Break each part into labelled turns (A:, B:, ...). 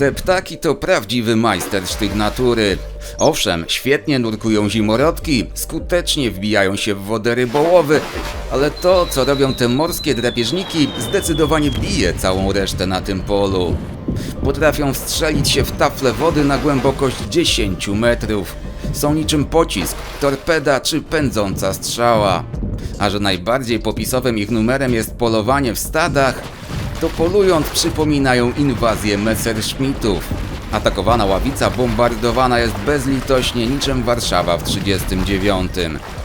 A: Te ptaki to prawdziwy majstersztyk natury. Owszem, świetnie nurkują zimorodki, skutecznie wbijają się w wodę rybołowy, ale to, co robią te morskie drapieżniki, zdecydowanie bije całą resztę na tym polu. Potrafią wstrzelić się w tafle wody na głębokość 10 metrów. Są niczym pocisk, torpeda czy pędząca strzała. A że najbardziej popisowym ich numerem jest polowanie w stadach, to polując przypominają inwazję Messerschmittów. Atakowana ławica bombardowana jest bezlitośnie niczym Warszawa w 39.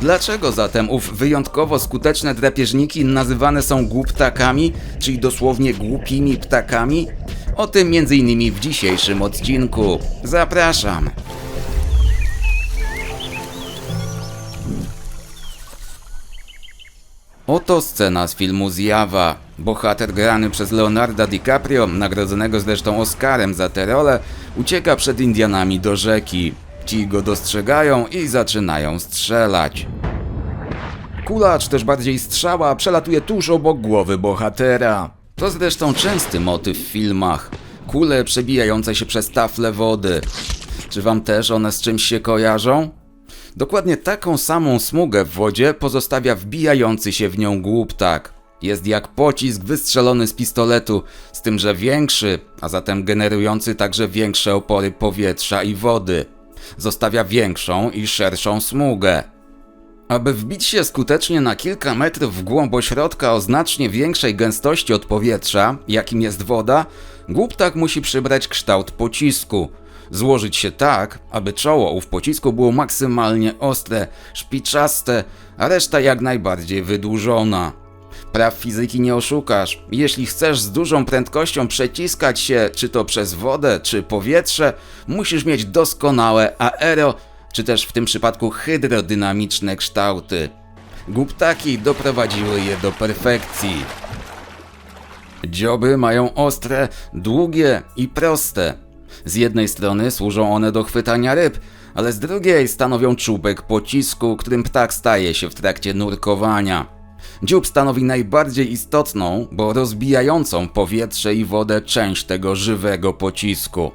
A: Dlaczego zatem ów wyjątkowo skuteczne drapieżniki nazywane są głuptakami, czyli dosłownie głupimi ptakami? O tym m.in. w dzisiejszym odcinku. Zapraszam! Oto scena z filmu Zjawa. Bohater grany przez Leonarda DiCaprio, nagrodzonego zresztą Oscarem za tę rolę, ucieka przed Indianami do rzeki. Ci go dostrzegają i zaczynają strzelać. Kula, czy też bardziej strzała, przelatuje tuż obok głowy bohatera. To zresztą częsty motyw w filmach. Kule przebijające się przez tafle wody. Czy wam też one z czymś się kojarzą? Dokładnie taką samą smugę w wodzie pozostawia wbijający się w nią głuptak. Jest jak pocisk wystrzelony z pistoletu, z tym, że większy, a zatem generujący także większe opory powietrza i wody. Zostawia większą i szerszą smugę. Aby wbić się skutecznie na kilka metrów w głąb ośrodka o znacznie większej gęstości od powietrza, jakim jest woda, głuptak musi przybrać kształt pocisku. Złożyć się tak, aby czoło ów pocisku było maksymalnie ostre, szpiczaste, a reszta jak najbardziej wydłużona. Praw fizyki nie oszukasz. Jeśli chcesz z dużą prędkością przeciskać się, czy to przez wodę, czy powietrze, musisz mieć doskonałe aero, czy też w tym przypadku hydrodynamiczne kształty. Głuptaki doprowadziły je do perfekcji. Dzioby mają ostre, długie i proste. Z jednej strony służą one do chwytania ryb, ale z drugiej stanowią czubek pocisku, którym ptak staje się w trakcie nurkowania. Dziób stanowi najbardziej istotną, bo rozbijającą powietrze i wodę część tego żywego pocisku.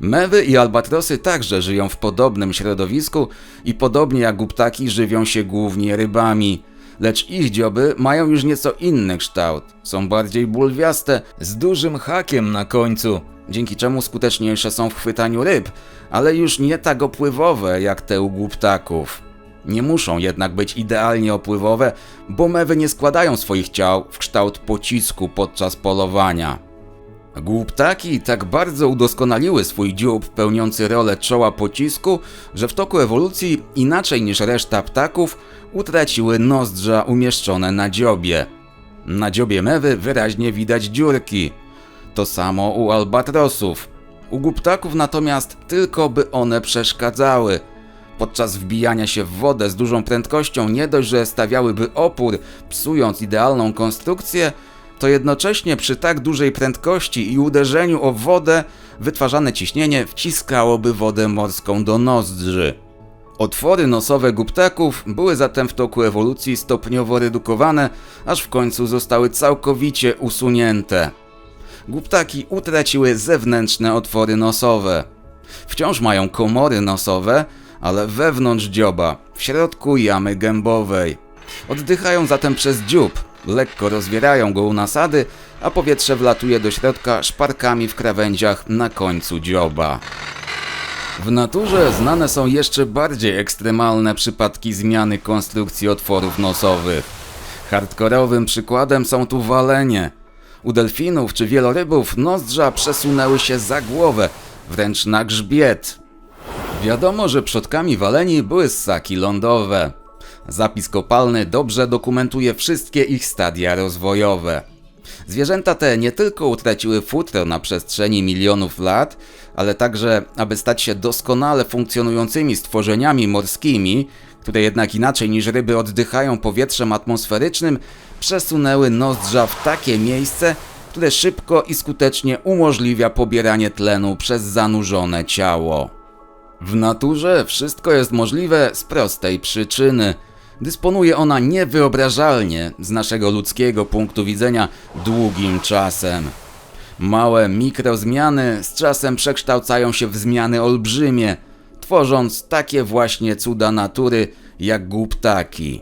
A: Mewy i albatrosy także żyją w podobnym środowisku i podobnie jak głuptaki żywią się głównie rybami. Lecz ich dzioby mają już nieco inny kształt. Są bardziej bulwiaste, z dużym hakiem na końcu, dzięki czemu skuteczniejsze są w chwytaniu ryb, ale już nie tak opływowe jak te u głuptaków. Nie muszą jednak być idealnie opływowe, bo mewy nie składają swoich ciał w kształt pocisku podczas polowania. Głuptaki tak bardzo udoskonaliły swój dziób pełniący rolę czoła pocisku, że w toku ewolucji, inaczej niż reszta ptaków, utraciły nozdrza umieszczone na dziobie. Na dziobie mewy wyraźnie widać dziurki. To samo u albatrosów. U głuptaków natomiast tylko by one przeszkadzały. Podczas wbijania się w wodę z dużą prędkością nie dość, że stawiałyby opór, psując idealną konstrukcję, to jednocześnie przy tak dużej prędkości i uderzeniu o wodę wytwarzane ciśnienie wciskałoby wodę morską do nozdrzy. Otwory nosowe głuptaków były zatem w toku ewolucji stopniowo redukowane, aż w końcu zostały całkowicie usunięte. Głuptaki utraciły zewnętrzne otwory nosowe. Wciąż mają komory nosowe, ale wewnątrz dzioba, w środku jamy gębowej. Oddychają zatem przez dziób, lekko rozwierają go u nasady, a powietrze wlatuje do środka szparkami w krawędziach na końcu dzioba. W naturze znane są jeszcze bardziej ekstremalne przypadki zmiany konstrukcji otworów nosowych. Hardkorowym przykładem są tu walenie. U delfinów czy wielorybów nozdrza przesunęły się za głowę, wręcz na grzbiet. Wiadomo, że przodkami waleni były ssaki lądowe. Zapis kopalny dobrze dokumentuje wszystkie ich stadia rozwojowe. Zwierzęta te nie tylko utraciły futro na przestrzeni milionów lat, ale także, aby stać się doskonale funkcjonującymi stworzeniami morskimi, które jednak inaczej niż ryby oddychają powietrzem atmosferycznym, przesunęły nozdrza w takie miejsce, które szybko i skutecznie umożliwia pobieranie tlenu przez zanurzone ciało. W naturze wszystko jest możliwe z prostej przyczyny. Dysponuje ona niewyobrażalnie, z naszego ludzkiego punktu widzenia, długim czasem. Małe mikrozmiany z czasem przekształcają się w zmiany olbrzymie, tworząc takie właśnie cuda natury jak głuptaki.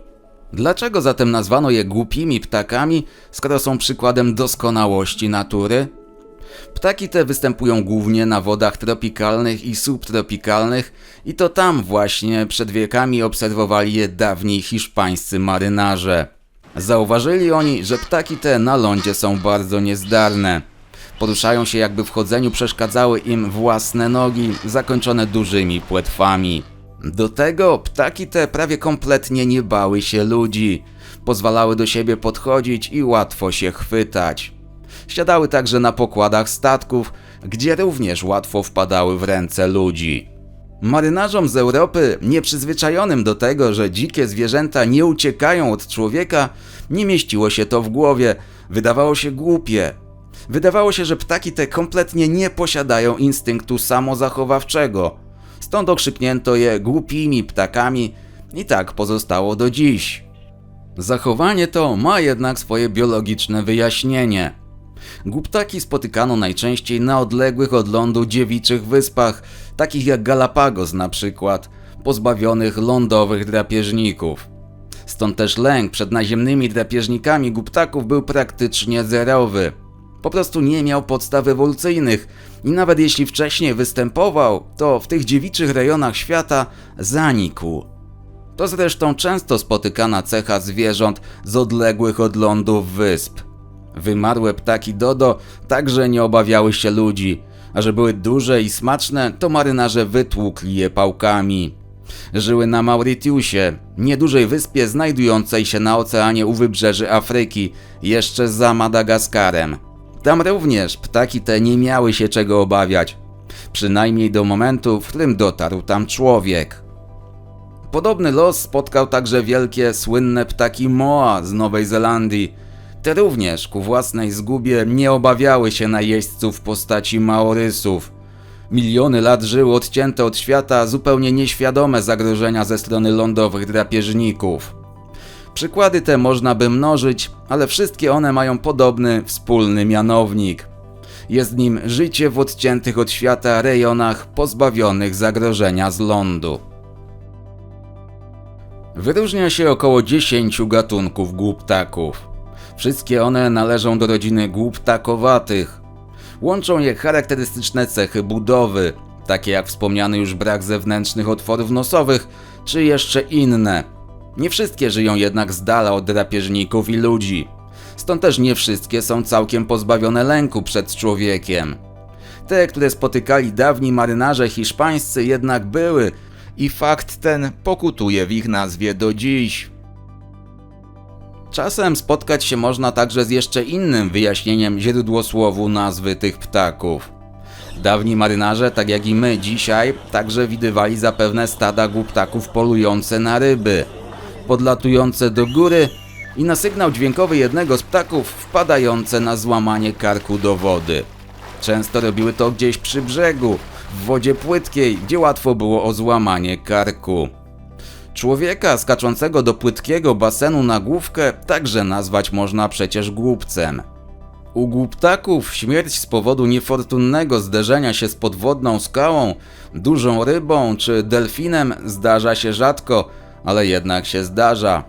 A: Dlaczego zatem nazwano je głupimi ptakami, skoro są przykładem doskonałości natury? Ptaki te występują głównie na wodach tropikalnych i subtropikalnych i to tam właśnie przed wiekami obserwowali je dawni hiszpańscy marynarze. Zauważyli oni, że ptaki te na lądzie są bardzo niezdarne. Poruszają się jakby w chodzeniu przeszkadzały im własne nogi, zakończone dużymi płetwami. Do tego ptaki te prawie kompletnie nie bały się ludzi. Pozwalały do siebie podchodzić i łatwo się chwytać. Siadały także na pokładach statków, gdzie również łatwo wpadały w ręce ludzi. Marynarzom z Europy, nieprzyzwyczajonym do tego, że dzikie zwierzęta nie uciekają od człowieka, nie mieściło się to w głowie, wydawało się głupie. Wydawało się, że ptaki te kompletnie nie posiadają instynktu samozachowawczego. Stąd okrzyknięto je głupimi ptakami i tak pozostało do dziś. Zachowanie to ma jednak swoje biologiczne wyjaśnienie. Głuptaki spotykano najczęściej na odległych od lądu dziewiczych wyspach, takich jak Galapagos na przykład, pozbawionych lądowych drapieżników. Stąd też lęk przed naziemnymi drapieżnikami głuptaków był praktycznie zerowy. Po prostu nie miał podstaw ewolucyjnych i nawet jeśli wcześniej występował, to w tych dziewiczych rejonach świata zanikł. To zresztą często spotykana cecha zwierząt z odległych od lądów wysp. Wymarłe ptaki Dodo także nie obawiały się ludzi, a że były duże i smaczne, to marynarze wytłukli je pałkami. Żyły na Mauritiusie, niedużej wyspie znajdującej się na oceanie u wybrzeży Afryki, jeszcze za Madagaskarem. Tam również ptaki te nie miały się czego obawiać, przynajmniej do momentu, w którym dotarł tam człowiek. Podobny los spotkał także wielkie, słynne ptaki Moa z Nowej Zelandii. Te również ku własnej zgubie nie obawiały się najeźdźców w postaci Maorysów. Miliony lat żyły odcięte od świata, zupełnie nieświadome zagrożenia ze strony lądowych drapieżników. Przykłady te można by mnożyć, ale wszystkie one mają podobny, wspólny mianownik. Jest nim życie w odciętych od świata rejonach pozbawionych zagrożenia z lądu. Wyróżnia się około 10 gatunków głuptaków. Wszystkie one należą do rodziny głuptakowatych. Łączą je charakterystyczne cechy budowy, takie jak wspomniany już brak zewnętrznych otworów nosowych, czy jeszcze inne. Nie wszystkie żyją jednak z dala od drapieżników i ludzi. Stąd też nie wszystkie są całkiem pozbawione lęku przed człowiekiem. Te, które spotykali dawni marynarze hiszpańscy jednak były i fakt ten pokutuje w ich nazwie do dziś. Czasem spotkać się można także z jeszcze innym wyjaśnieniem źródłosłowu nazwy tych ptaków. Dawni marynarze, tak jak i my dzisiaj, także widywali zapewne stada głuptaków polujące na ryby, podlatujące do góry i na sygnał dźwiękowy jednego z ptaków wpadające na złamanie karku do wody. Często robiły to gdzieś przy brzegu, w wodzie płytkiej, gdzie łatwo było o złamanie karku. Człowieka skaczącego do płytkiego basenu na główkę także nazwać można przecież głupcem. U głuptaków śmierć z powodu niefortunnego zderzenia się z podwodną skałą, dużą rybą czy delfinem zdarza się rzadko, ale jednak się zdarza.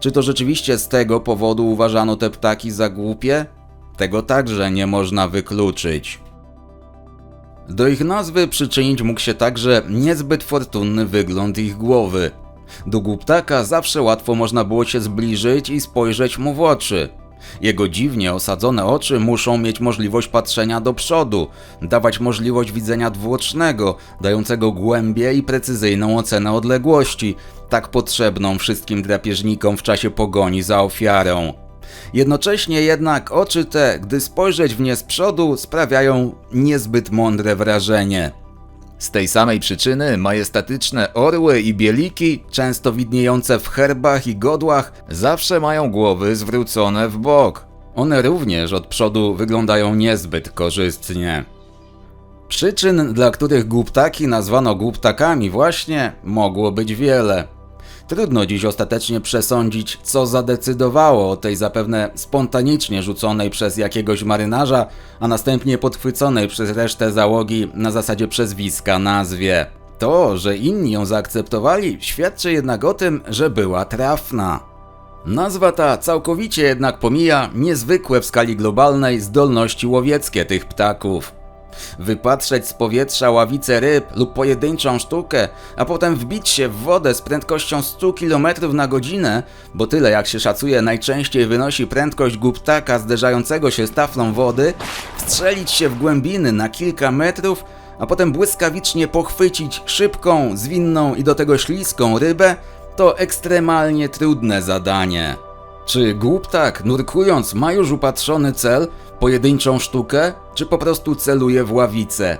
A: Czy to rzeczywiście z tego powodu uważano te ptaki za głupie? Tego także nie można wykluczyć. Do ich nazwy przyczynić mógł się także niezbyt fortunny wygląd ich głowy. Do głuptaka zawsze łatwo można było się zbliżyć i spojrzeć mu w oczy. Jego dziwnie osadzone oczy muszą mieć możliwość patrzenia do przodu, dawać możliwość widzenia dwuocznego, dającego głębię i precyzyjną ocenę odległości, tak potrzebną wszystkim drapieżnikom w czasie pogoni za ofiarą. Jednocześnie jednak oczy te, gdy spojrzeć w nie z przodu, sprawiają niezbyt mądre wrażenie. Z tej samej przyczyny majestatyczne orły i bieliki, często widniejące w herbach i godłach, zawsze mają głowy zwrócone w bok. One również od przodu wyglądają niezbyt korzystnie. Przyczyn, dla których głuptaki nazwano głuptakami właśnie, mogło być wiele. Trudno dziś ostatecznie przesądzić, co zadecydowało o tej zapewne spontanicznie rzuconej przez jakiegoś marynarza, a następnie podchwyconej przez resztę załogi na zasadzie przezwiska nazwie. To, że inni ją zaakceptowali, świadczy jednak o tym, że była trafna. Nazwa ta całkowicie jednak pomija niezwykłe w skali globalnej zdolności łowieckie tych ptaków. Wypatrzeć z powietrza ławicę ryb lub pojedynczą sztukę, a potem wbić się w wodę z prędkością 100 km na godzinę, bo tyle jak się szacuje najczęściej wynosi prędkość guptaka zderzającego się z taflą wody, wstrzelić się w głębiny na kilka metrów, a potem błyskawicznie pochwycić szybką, zwinną i do tego śliską rybę, to ekstremalnie trudne zadanie. Czy głuptak, nurkując, ma już upatrzony cel, pojedynczą sztukę, czy po prostu celuje w ławicę?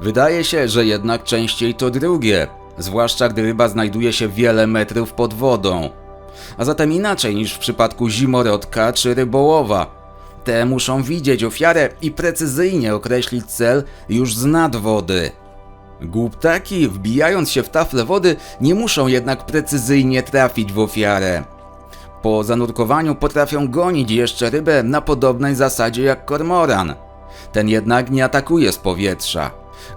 A: Wydaje się, że jednak częściej to drugie, zwłaszcza gdy ryba znajduje się wiele metrów pod wodą. A zatem inaczej niż w przypadku zimorodka czy rybołowa. Te muszą widzieć ofiarę i precyzyjnie określić cel już z nad wody. Głuptaki, wbijając się w tafle wody, nie muszą jednak precyzyjnie trafić w ofiarę. Po zanurkowaniu potrafią gonić jeszcze rybę na podobnej zasadzie jak kormoran. Ten jednak nie atakuje z powietrza.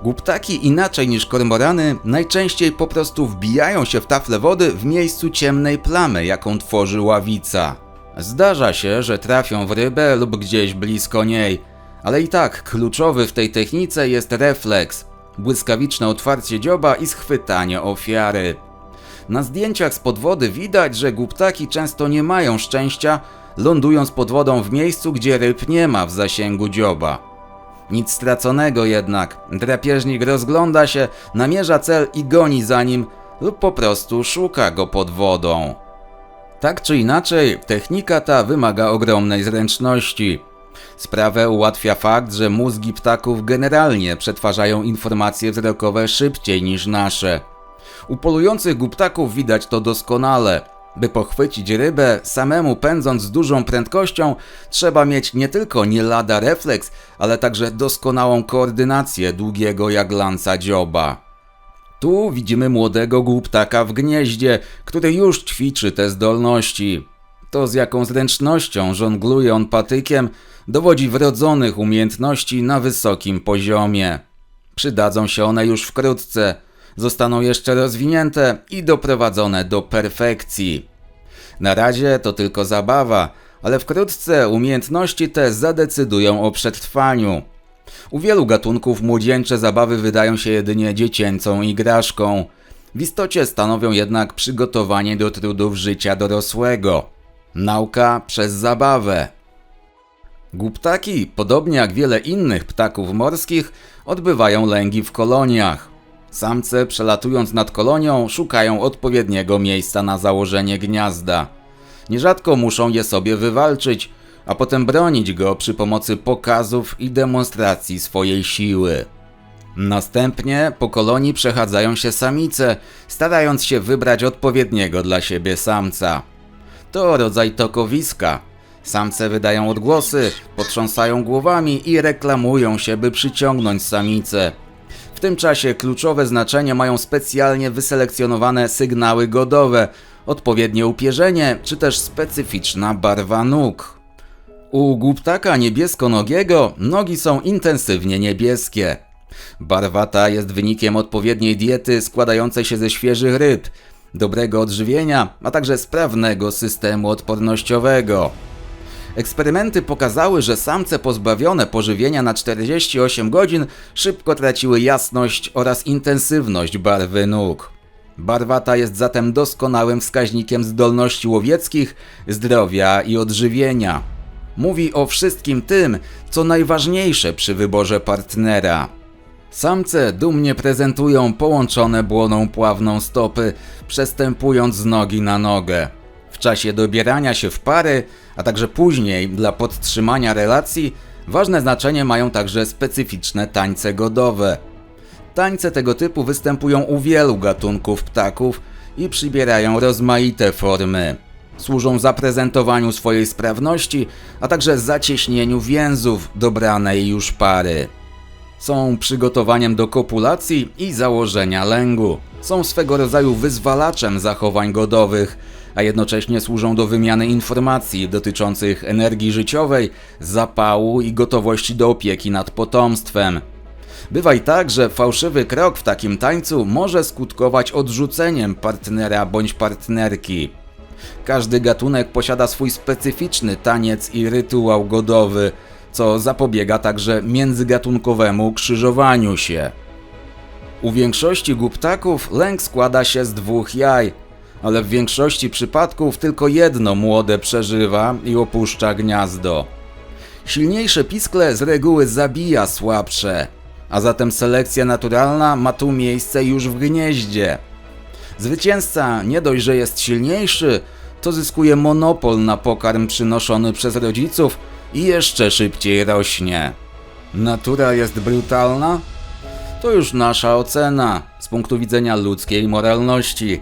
A: Głuptaki inaczej niż kormorany najczęściej po prostu wbijają się w tafle wody w miejscu ciemnej plamy, jaką tworzy ławica. Zdarza się, że trafią w rybę lub gdzieś blisko niej, ale i tak kluczowy w tej technice jest refleks, błyskawiczne otwarcie dzioba i schwytanie ofiary. Na zdjęciach z podwody widać, że głuptaki często nie mają szczęścia, lądując pod wodą w miejscu, gdzie ryb nie ma w zasięgu dzioba. Nic straconego jednak. Drapieżnik rozgląda się, namierza cel i goni za nim, lub po prostu szuka go pod wodą. Tak czy inaczej, technika ta wymaga ogromnej zręczności. Sprawę ułatwia fakt, że mózgi ptaków generalnie przetwarzają informacje wzrokowe szybciej niż nasze. U polujących głuptaków widać to doskonale. By pochwycić rybę, samemu pędząc z dużą prędkością, trzeba mieć nie tylko nie lada refleks, ale także doskonałą koordynację długiego jak lanca dzioba. Tu widzimy młodego głuptaka w gnieździe, który już ćwiczy te zdolności. To z jaką zręcznością żongluje on patykiem, dowodzi wrodzonych umiejętności na wysokim poziomie. Przydadzą się one już wkrótce, zostaną jeszcze rozwinięte i doprowadzone do perfekcji. Na razie to tylko zabawa, ale wkrótce umiejętności te zadecydują o przetrwaniu. U wielu gatunków młodzieńcze zabawy wydają się jedynie dziecięcą igraszką. W istocie stanowią jednak przygotowanie do trudów życia dorosłego. Nauka przez zabawę. Głuptaki, podobnie jak wiele innych ptaków morskich, odbywają lęgi w koloniach. Samce, przelatując nad kolonią, szukają odpowiedniego miejsca na założenie gniazda. Nierzadko muszą je sobie wywalczyć, a potem bronić go przy pomocy pokazów i demonstracji swojej siły. Następnie po kolonii przechadzają się samice, starając się wybrać odpowiedniego dla siebie samca. To rodzaj tokowiska. Samce wydają odgłosy, potrząsają głowami i reklamują się, by przyciągnąć samice. W tym czasie kluczowe znaczenie mają specjalnie wyselekcjonowane sygnały godowe, odpowiednie upierzenie czy też specyficzna barwa nóg. U głuptaka niebieskonogiego nogi są intensywnie niebieskie. Barwa ta jest wynikiem odpowiedniej diety składającej się ze świeżych ryb, dobrego odżywienia, a także sprawnego systemu odpornościowego. Eksperymenty pokazały, że samce pozbawione pożywienia na 48 godzin szybko traciły jasność oraz intensywność barwy nóg. Barwa ta jest zatem doskonałym wskaźnikiem zdolności łowieckich, zdrowia i odżywienia. Mówi o wszystkim tym, co najważniejsze przy wyborze partnera. Samce dumnie prezentują połączone błoną pławną stopy, przestępując z nogi na nogę. W czasie dobierania się w pary, a także później dla podtrzymania relacji, ważne znaczenie mają także specyficzne tańce godowe. Tańce tego typu występują u wielu gatunków ptaków i przybierają rozmaite formy. Służą zaprezentowaniu swojej sprawności, a także zacieśnieniu więzów dobranej już pary. Są przygotowaniem do kopulacji i założenia lęgu. są swego rodzaju wyzwalaczem zachowań godowych, a jednocześnie służą do wymiany informacji dotyczących energii życiowej, zapału i gotowości do opieki nad potomstwem. Bywa i tak, że fałszywy krok w takim tańcu może skutkować odrzuceniem partnera bądź partnerki. Każdy gatunek posiada swój specyficzny taniec i rytuał godowy, co zapobiega także międzygatunkowemu krzyżowaniu się. U większości głuptaków lęk składa się z dwóch jaj, ale w większości przypadków tylko jedno młode przeżywa i opuszcza gniazdo. Silniejsze piskle z reguły zabija słabsze, a zatem selekcja naturalna ma tu miejsce już w gnieździe. Zwycięzca nie dość, że jest silniejszy, to zyskuje monopol na pokarm przynoszony przez rodziców i jeszcze szybciej rośnie. Natura jest brutalna? To już nasza ocena z punktu widzenia ludzkiej moralności.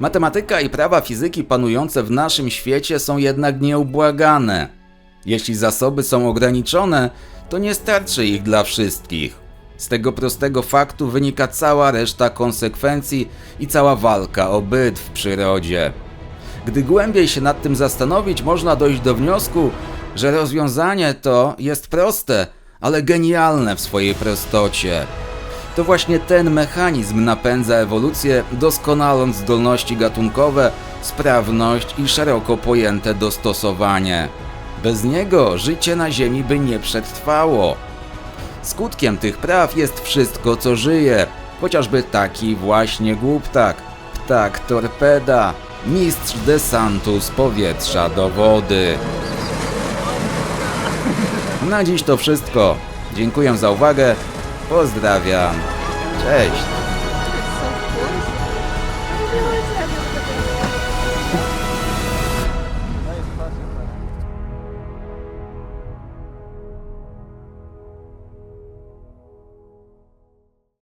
A: Matematyka i prawa fizyki panujące w naszym świecie są jednak nieubłagane. Jeśli zasoby są ograniczone, to nie starczy ich dla wszystkich. Z tego prostego faktu wynika cała reszta konsekwencji i cała walka o byt w przyrodzie. Gdy głębiej się nad tym zastanowić, można dojść do wniosku, że rozwiązanie to jest proste, ale genialne w swojej prostocie. To właśnie ten mechanizm napędza ewolucję, doskonaląc zdolności gatunkowe, sprawność i szeroko pojęte dostosowanie. Bez niego życie na Ziemi by nie przetrwało. Skutkiem tych praw jest wszystko, co żyje, chociażby taki właśnie głuptak, ptak torpeda, mistrz desantu z powietrza do wody. Na dziś to wszystko. Dziękuję za uwagę. Pozdrawiam. Cześć.